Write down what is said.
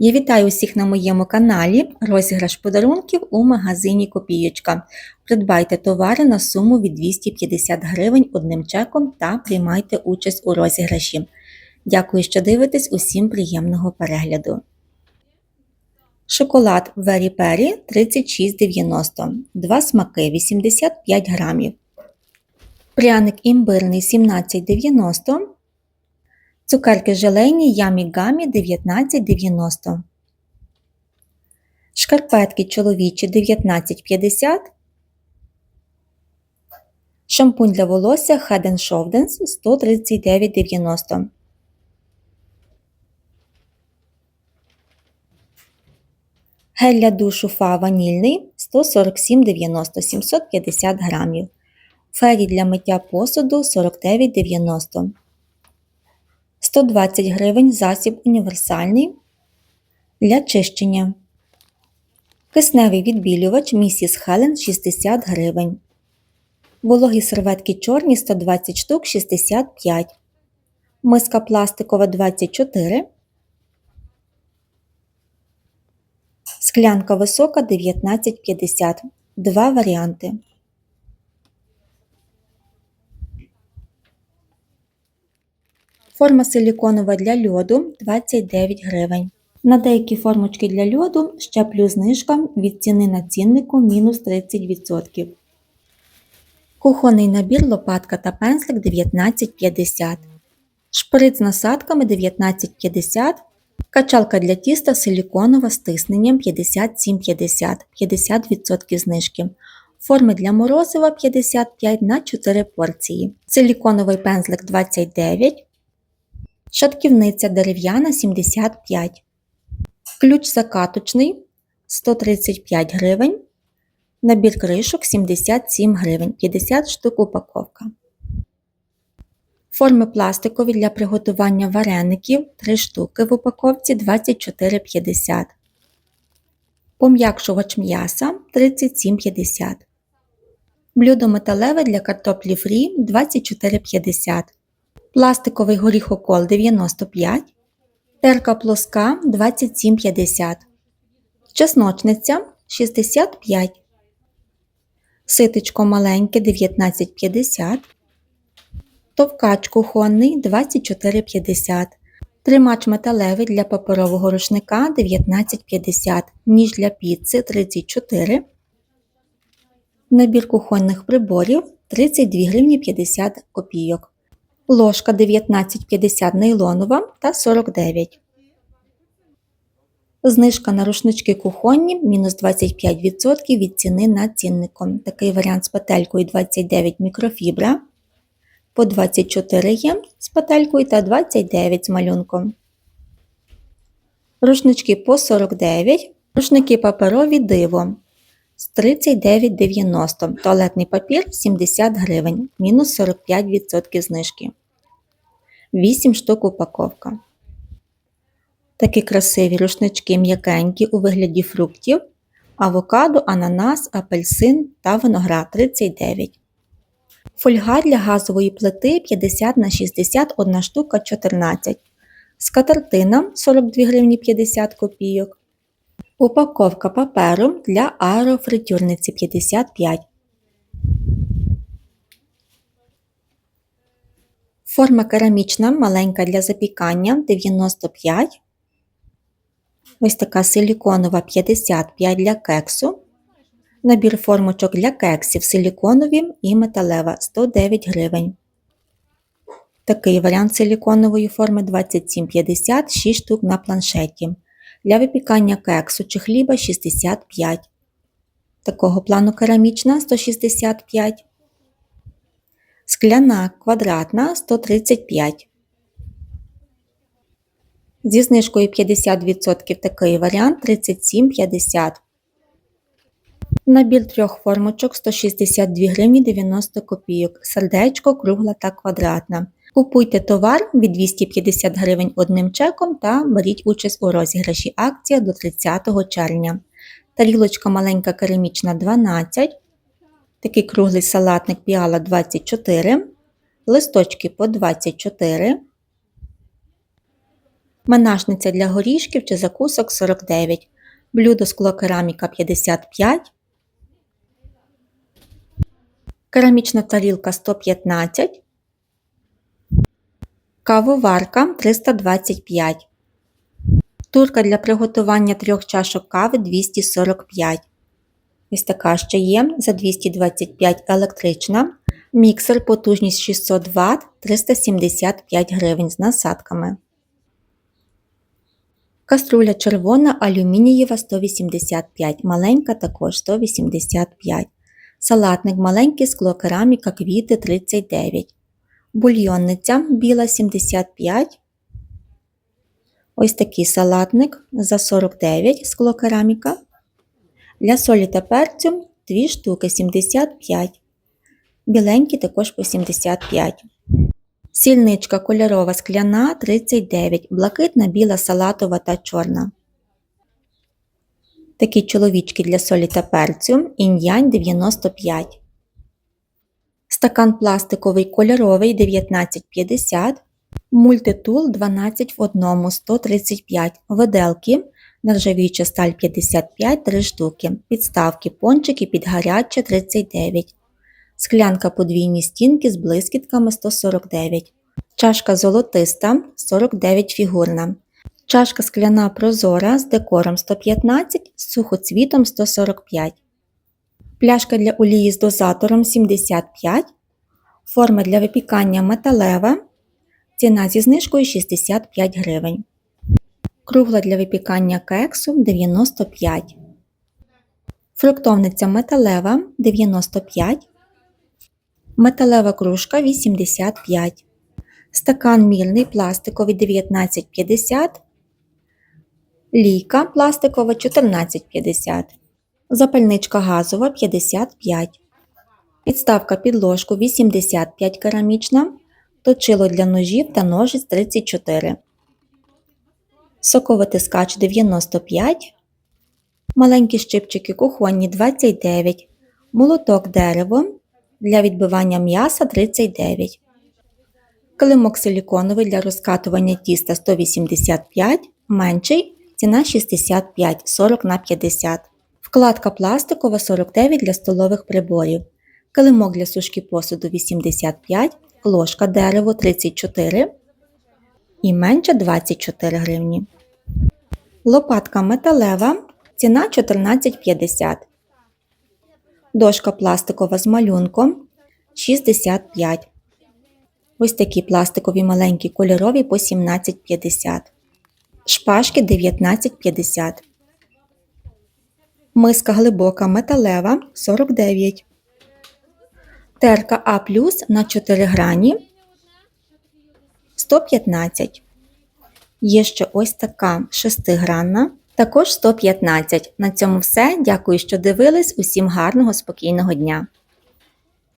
Я вітаю усіх на моєму каналі розіграш подарунків у магазині Копієчка. Придбайте товари на суму від 250 гривень одним чеком та приймайте участь у розіграші. Дякую, що дивитесь. Усім приємного перегляду. Шоколад Very Perry 36,90. Два смаки 85 грамів. Пряник імбирний 17,90. Цукерки желейні Ямі Гамі 19,90. Шкарпетки чоловічі 19,50. Шампунь для волосся Head Shoulders 139,90. Гель для душу Фа ванільний 147,90 750 грамів. Фері для миття посуду 49,90. 120 гривень засіб універсальний для чищення. Кисневий відбілювач місіс Хелен 60 гривень. Вологі серветки чорні 120 штук 65. Миска пластикова 24. Склянка висока 19,50. Два варіанти. Форма силіконова для льоду 29 гривень. На деякі формочки для льоду ще плюс знижка від ціни на ціннику мінус 30%. Кухонний набір лопатка та пензлик 19,50. Шприц з насадками 19,50. Качалка для тіста силіконова з тисненням 57,50 50% знижки. Форми для морозива 55 на 4 порції. Силіконовий пензлик 29. Шатківниця дерев'яна 75. Ключ закаточний 135 гривень. Набір кришок 77 гривень, 50 штук упаковка. Форми пластикові для приготування вареників 3 штуки в упаковці 24,50. Пом'якшувач м'яса 37,50. Блюдо металеве для картоплі фрі 24,50. Пластиковий горіхокол 95. Терка плоска 27,50. Чесночниця 65. Ситечко маленьке 19,50. Товкач кухонний 24,50. Тримач металевий для паперового рушника 19,50. Ніж для піци 34. Набір кухонних приборів 32 гривні 50 копійок. Ложка 19,50 нейлонова та 49. Знижка на рушнички кухонні мінус 25% від ціни на цінником. Такий варіант з петелькою 29 мікрофібра. По 24 є з петелькою та 29 з малюнком. Рушнички по 49. Рушники паперові диво з 39,90. Туалетний папір 70 гривень, мінус 45% знижки. 8 штук упаковка. Такі красиві рушнички м'якенькі у вигляді фруктів, авокадо, ананас, апельсин та виноград 39. Фольга для газової плити 50 на 60 1 штука 14. Скатертина 42 гривні 50 копійок. Упаковка паперу для аерофритюрниці 55. Форма керамічна маленька для запікання 95. Ось така силіконова 55 для кексу. Набір формочок для кексів силіконові і металева 109 гривень. Такий варіант силіконової форми 27,50 6 штук на планшеті. Для випікання кексу чи хліба 65. Такого плану керамічна 165. Скляна квадратна 135. Зі знижкою 50% такий варіант 37,50. Набір трьох формочок 162 гривні 90 копійок. Сердечко, кругла та квадратна. Купуйте товар від 250 гривень одним чеком та беріть участь у розіграші акція до 30 червня. Тарілочка маленька керамічна 12. Такий круглий салатник піала 24. Листочки по 24. Манашниця для горішків чи закусок 49. Блюдо склокераміка 55. Керамічна тарілка 115. Кавоварка 325. Турка для приготування трьох чашок кави 245. Ось така ще є за 225 електрична. Міксер потужність 600 Вт 375 гривень з насадками. Каструля червона алюмінієва 185, маленька також 185. Салатник маленький склокераміка квіти 39. Бульйонниця біла 75. Ось такий салатник за 49 склокераміка. Для солі та перцю 2 штуки 75. Біленькі також по 75. Сільничка кольорова скляна 39, блакитна, біла, салатова та чорна. Такі чоловічки для солі та перцю, інь-янь 95. Стакан пластиковий кольоровий 19,50. Мультитул 12 в 1 135. Виделки. Нержавіюча сталь 55 3 штуки. Підставки пончики під гаряче 39. Склянка подвійні стінки з блискітками 149. Чашка золотиста 49 фігурна. Чашка скляна прозора з декором 115 з сухоцвітом 145. Пляшка для олії з дозатором 75. Форма для випікання металева. Ціна зі знижкою 65 гривень. Кругла для випікання кексу 95. Фруктовниця металева 95. Металева кружка 85. Стакан мірний пластиковий 19,50. Лійка пластикова 14,50. Запальничка газова 55. Підставка під ложку 85 керамічна. Точило для ножів та ножиць 34. Соковитискач 95. Маленькі щипчики кухонні 29. Молоток дерево для відбивання м'яса 39. Килимок силіконовий для розкатування тіста 185, менший ціна 65 40 на 50. Вкладка пластикова 49 для столових приборів. Килимок для сушки посуду 85, ложка дерево 34 і менше 24 гривні. Лопатка металева ціна 14,50. Дошка пластикова з малюнком 65. Ось такі пластикові маленькі кольорові по 17,50. Шпажки 19,50. Миска глибока металева 49. Терка А на 4 грані 115. Є ще ось така шестигранна, також 115. На цьому все. Дякую, що дивились. Усім гарного, спокійного дня!